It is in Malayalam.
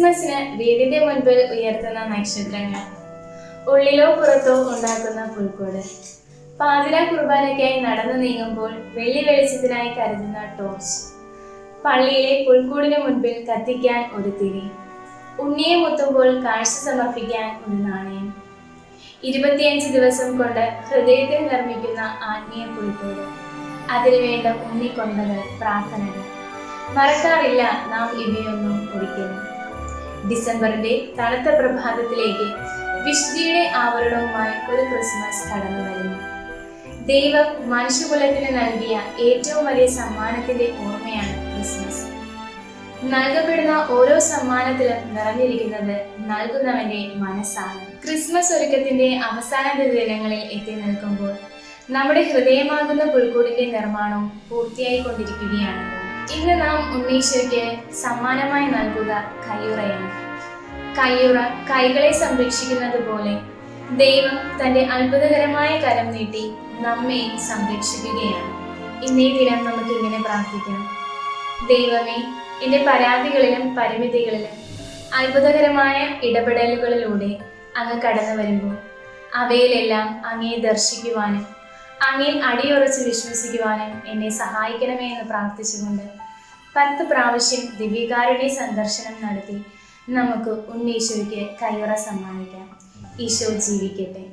ക്രിസ്മസിന് വീടിന്റെ മുൻപിൽ ഉയർത്തുന്ന നക്ഷത്രങ്ങൾ. ഉള്ളിലോ പുറത്തോ ഉണ്ടാക്കുന്ന പുൽക്കൂട്. പാതിര കുർബാനയ്ക്കായി നടന്നു നീങ്ങുമ്പോൾ വെള്ളി വെളിച്ചത്തിനായി കരുതുന്ന ടോർച്ച്. പള്ളിയിലെ പുൽക്കൂടിന് മുൻപിൽ കത്തിക്കാൻ ഒരു തിരി. ഉണ്ണിയെ മുത്തുമ്പോൾ കാഴ്ച സമർപ്പിക്കാൻ ഒരു നാണയം. ഇരുപത്തിയഞ്ച് ദിവസം കൊണ്ട് ഹൃദയത്തിൽ നിർമ്മിക്കുന്ന ആത്മീയ പുൽക്കൂട്. അതിനുവേണ്ട ഉണ്ണിക്കൊണ്ടകൾ പ്രാർത്ഥനകൾ. മറക്കാറില്ല നാം ഇവയൊന്നും ഒരിക്കലും. ഡിസംബറിന്റെ തണുത്ത പ്രഭാതത്തിലേക്ക് വിശുദ്ധിയുടെ ആവരണവുമായി ഒരു ക്രിസ്മസ് കടന്നു വരുന്നു. ദൈവം മനുഷ്യകുലത്തിന് നൽകിയ ഏറ്റവും വലിയ സമ്മാനത്തിന്റെ ഓർമ്മയാണ് ക്രിസ്മസ്. നൽകപ്പെടുന്ന ഓരോ സമ്മാനത്തിലും നിറഞ്ഞിരിക്കുന്നത് നൽകുന്നവന്റെ മനസ്സാണ്. ക്രിസ്മസ് ഒരുക്കത്തിന്റെ അവസാന ദിനങ്ങളിൽ എത്തി നിൽക്കുമ്പോൾ നമ്മുടെ ഹൃദയമാകുന്ന പുൽക്കൂടിന്റെ നിർമ്മാണവും പൂർത്തിയായി കൊണ്ടിരിക്കുകയാണല്ലോ ഇന്ന് നാം ഉണ്ണീശോയ്ക്ക് സമ്മാനമായി നൽകുക കയ്യുറയാണ്. കയ്യുറ കൈകളെ സംരക്ഷിക്കുന്നത് പോലെ ദൈവം തന്റെ അത്ഭുതകരമായ കരം നീട്ടി നമ്മെ സംരക്ഷിക്കുകയാണ്. ഇന്നേ ദിനം നമുക്ക് ഇങ്ങനെ പ്രാർത്ഥിക്കാം. ദൈവമേ എന്റെ പരാതികളിലും പരിമിതികളിലും അത്ഭുതകരമായ ഇടപെടലുകളിലൂടെ അങ്ങ് കടന്നു വരുമ്പോൾ അവയിലെല്ലാം അങ്ങയെ ദർശിക്കുവാനും അങ്ങിൽ അടിയുറച്ച് വിശ്വസിക്കുവാനും എന്നെ സഹായിക്കണമേ എന്ന് പ്രാർത്ഥിച്ചുകൊണ്ട് പത്ത് പ്രാവശ്യം ദിവ്യകാരുടെ സന്ദർശനം നടത്തി നമുക്ക് ഉണ്ണീശോയ്ക്ക് കയ്യുറ സമ്മാനിക്കാം. ഈശോ ജീവിക്കട്ടെ.